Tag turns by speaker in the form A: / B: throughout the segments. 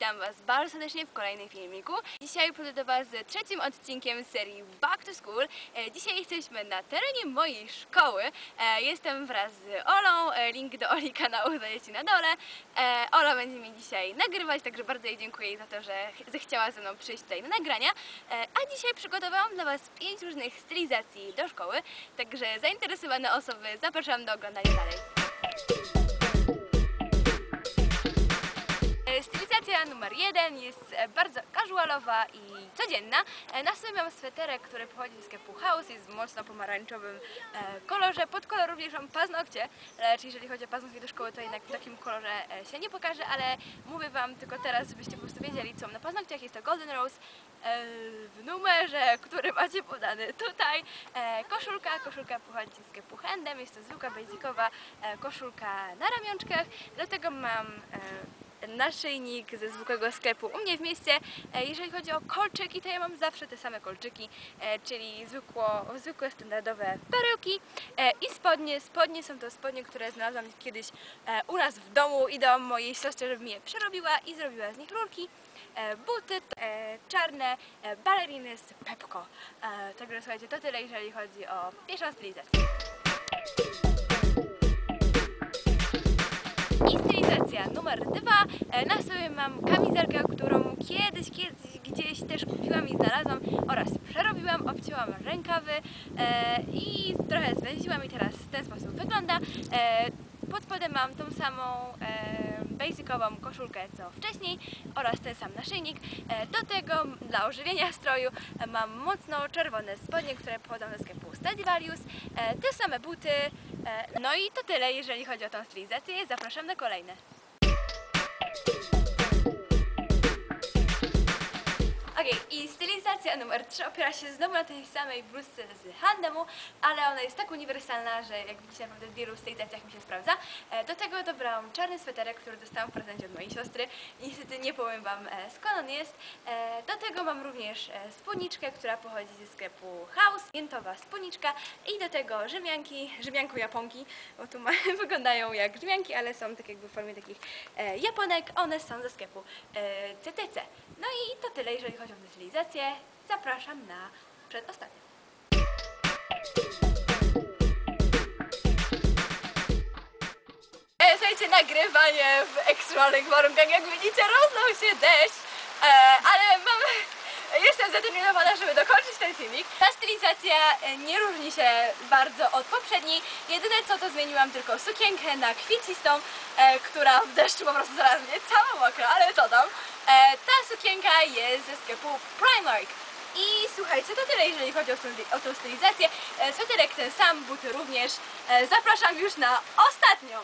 A: witam Was bardzo serdecznie w kolejnym filmiku. Dzisiaj przyjdę do Was z trzecim odcinkiem serii Back to School. E, Dzisiaj jesteśmy na terenie mojej szkoły. E, Jestem wraz z Olą. E, Link do Oli kanału znajdziecie na dole. Ola będzie mi dzisiaj nagrywać, także bardzo jej dziękuję za to, że ch- zechciała ze mną przyjść tutaj na nagrania. A dzisiaj przygotowałam dla Was pięć różnych stylizacji do szkoły, także zainteresowane osoby zapraszam do oglądania dalej. Stylizacja numer jeden jest e, bardzo casualowa i codzienna. E, Na sobie mam sweterek, który pochodzi z sklepu House, jest w mocno pomarańczowym e, kolorze. Pod kolor również mam paznokcie, lecz jeżeli chodzi o paznokcie do szkoły, to jednak w takim kolorze się nie pokaże, ale mówię Wam tylko teraz, żebyście po prostu wiedzieli, co mam na paznokciach. Jest to Golden Rose w numerze, który macie podany tutaj. Koszulka, koszulka pochodzi z sklepu Handem, jest to zwykła, basicowa koszulka na ramionczkach. Do tego mam naszyjnik ze zwykłego sklepu u mnie w mieście. E, Jeżeli chodzi o kolczyki, to ja mam zawsze te same kolczyki, e, czyli zwykło, zwykłe standardowe perełki e, i spodnie. Spodnie są to spodnie, które znalazłam kiedyś u nas w domu i dałam mojej siostrze, żeby mi je przerobiła i zrobiła z nich rurki. Buty czarne, baleriny z Pepko. Także słuchajcie, to tyle jeżeli chodzi o pierwszą stylizację. I stylizacja numer dwa. E, Na sobie mam kamizelkę, którą kiedyś, kiedyś gdzieś też kupiłam i znalazłam oraz przerobiłam, obcięłam rękawy e, i trochę zwęziłam i teraz w ten sposób wygląda. E, Pod spodem mam tą samą basicową koszulkę co wcześniej oraz ten sam naszyjnik. E, Do tego dla ożywienia stroju e, mam mocno czerwone spodnie, które pochodzą ze sklepu Stradivarius, e, te same buty. No i to tyle, jeżeli chodzi o tą stylizację. Zapraszam na kolejne. Numer 3 opiera się znowu na tej samej bluzce z Handemu, ale ona jest tak uniwersalna, że jak widzicie naprawdę w wielu stylizacjach mi się sprawdza. E, Do tego dobrałam czarny sweterek, który dostałam w prezencie od mojej siostry. Niestety nie powiem Wam e, skąd on jest. E, Do tego mam również spódniczkę, która pochodzi ze sklepu House, miętowa spódniczka i do tego rzemianki, rzemianko japonki, bo tu ma, wyglądają jak rzemianki, ale są tak jakby w formie takich japonek. One są ze sklepu CTC. No i to tyle, jeżeli chodzi o stylizację. Zapraszam na przedostatnią. E, Słuchajcie, nagrywanie w ekstremalnych warunkach. Jak widzicie, roznął się deszcz, e, ale mam... Jestem zdeterminowana, żeby dokończyć ten filmik. Ta stylizacja e, nie różni się bardzo od poprzedniej. Jedyne co to zmieniłam tylko sukienkę na kwiecistą, e, która w deszczu po prostu zaraz mnie cała mokra, ale co tam. E, ta sukienka jest ze sklepu Primark. I słuchajcie, to tyle jeżeli chodzi o, tą stylizację. Sweterek ten sam, buty również. E, Zapraszam już na ostatnią.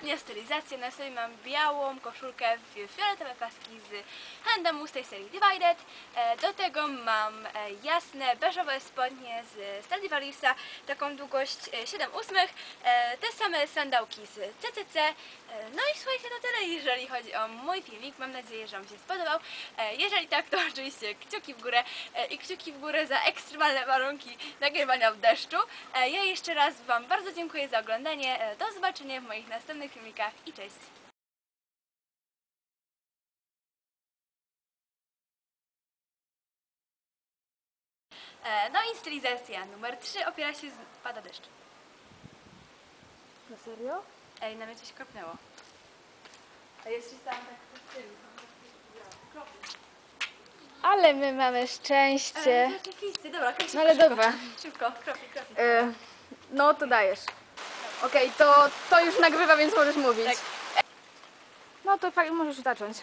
A: Już ostatnia stylizacja. Na sobie mam białą koszulkę w fioletowe paski z Handemu z tej serii Divided. E, Do tego mam e, jasne, beżowe spodnie z Stradivariusa, taką długość e, 7 ósmych. E, Te same sandałki z CCC. No i słuchajcie, to tyle jeżeli chodzi o mój filmik. Mam nadzieję, że Wam się spodobał. Jeżeli tak, to oczywiście kciuki w górę i kciuki w górę za ekstremalne warunki nagrywania w deszczu. Ja jeszcze raz Wam bardzo dziękuję za oglądanie. Do zobaczenia w moich następnych filmikach i cześć! E, No i stylizacja numer 3 opiera się z... pada deszcz.
B: Na serio?
A: Ej, na mnie coś kropnęło. A jest czysta tak w tył.
B: Ale my mamy szczęście.
A: Rzeczywiście, dobra, szybko,
B: No ale
A: szybko.
B: dobra.
A: Szybko, kropli, kropli.
B: E, no to dajesz. Okej, to, to już nagrywa, więc możesz mówić.
A: Tak.
B: No to fajnie, możesz zacząć.